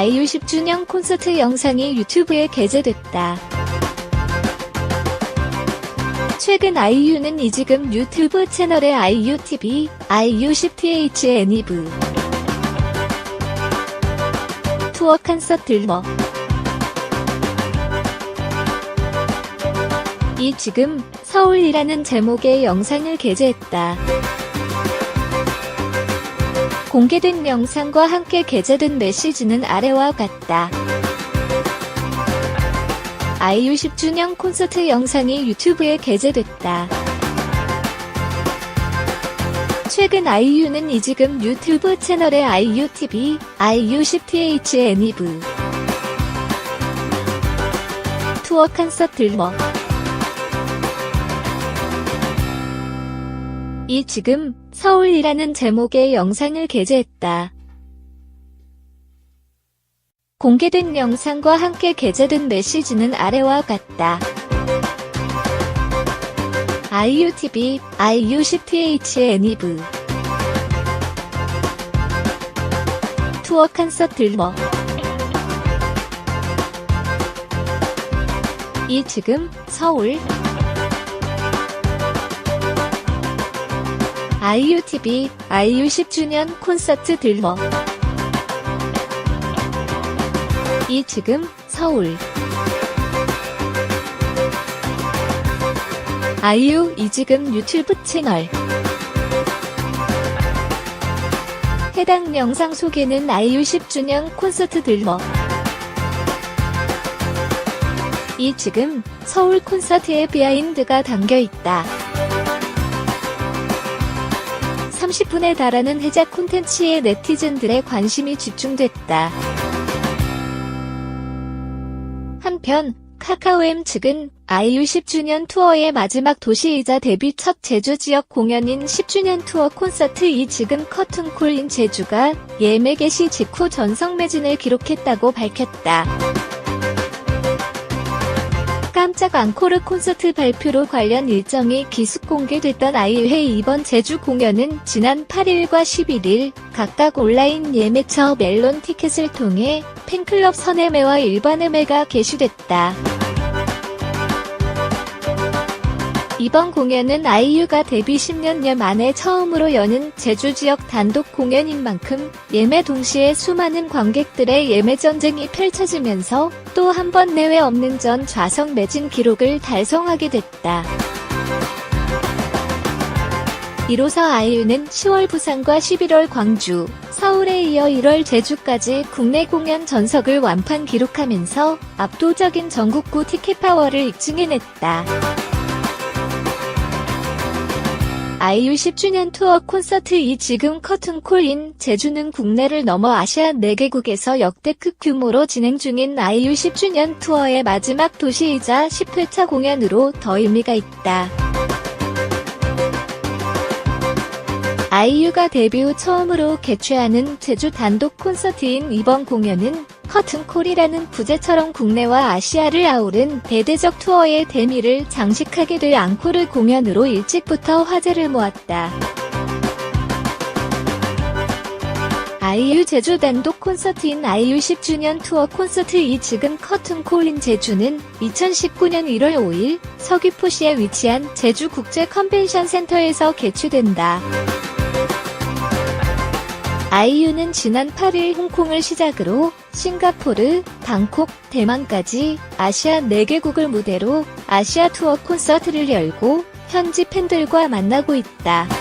아이유 10주년 콘서트 영상이 유튜브에 게재됐다. 최근 아이유는 이 지금 유튜브 채널의 아이유TV, 아이유10th 애니브 투어 콘서트를 뭐이 지금 서울이라는 제목의 영상을 게재했다. 공개된 영상과 함께 게재된 메시지는 아래와 같다. 아이유 10주년 콘서트 영상이 유튜브에 게재됐다. 최근 아이유는 이 지금 유튜브 채널의 아이유TV, 아이유10th 애니브 투어 콘서트를 뭐이 지금 서울이라는 제목의 영상을 게재했다. 공개된 영상과 함께 게재된 메시지는 아래와 같다. 아이유10th 애니브 투어 콘서트를 뭐이 지금 서울 아이유TV, 아이유 10주년 콘서트 들머 이 지금 서울. 아이유 이 지금 유튜브 채널. 해당 영상 속에는 아이유 10주년 콘서트 들머 이 지금 서울 콘서트의 비하인드가 담겨 있다. 30분에 달하는 해자 콘텐츠에 네티즌들의 관심이 집중됐다. 한편 카카오엠 측은 아이유 10주년 투어의 마지막 도시이자 데뷔 첫 제주 지역 공연인 10주년 투어 콘서트 이 지금 커튼콜인 제주가 예매 개시 직후 전성 매진을 기록했다고 밝혔다. 깜짝 앙코르 콘서트 발표로 관련 일정이 기습 공개됐던 아이유의 이번 제주 공연은 지난 8일과 11일 각각 온라인 예매처 멜론 티켓을 통해 팬클럽 선예매와 일반 예매가 개시됐다. 이번 공연은 아이유가 데뷔 10년여 만에 처음으로 여는 제주 지역 단독 공연인 만큼 예매 동시에 수많은 관객들의 예매 전쟁이 펼쳐지면서 또 한 번 내외 없는 전 좌석 매진 기록을 달성하게 됐다. 이로써 아이유는 10월 부산과 11월 광주, 서울에 이어 1월 제주까지 국내 공연 전석을 완판 기록하면서 압도적인 전국구 티켓 파워를 입증해냈다. 아이유 10주년 투어 콘서트 이 지금 커튼콜인 제주는 국내를 넘어 아시아 4개국에서 역대급 규모로 진행 중인 아이유 10주년 투어의 마지막 도시이자 10회차 공연으로 더 의미가 있다. 아이유가 데뷔 후 처음으로 개최하는 제주 단독 콘서트인 이번 공연은 커튼콜이라는 부제처럼 국내와 아시아를 아우른 대대적 투어의 대미를 장식하게 될 앙코르 공연으로 일찍부터 화제를 모았다. 아이유 제주 단독 콘서트인 아이유 10주년 투어 콘서트 이 지금 커튼콜인 제주는 2019년 1월 5일 서귀포시에 위치한 제주 국제 컨벤션 센터에서 개최된다. 아이유는 지난 8일 홍콩을 시작으로 싱가포르, 방콕, 대만까지 아시아 4개국을 무대로 아시아 투어 콘서트를 열고 현지 팬들과 만나고 있다.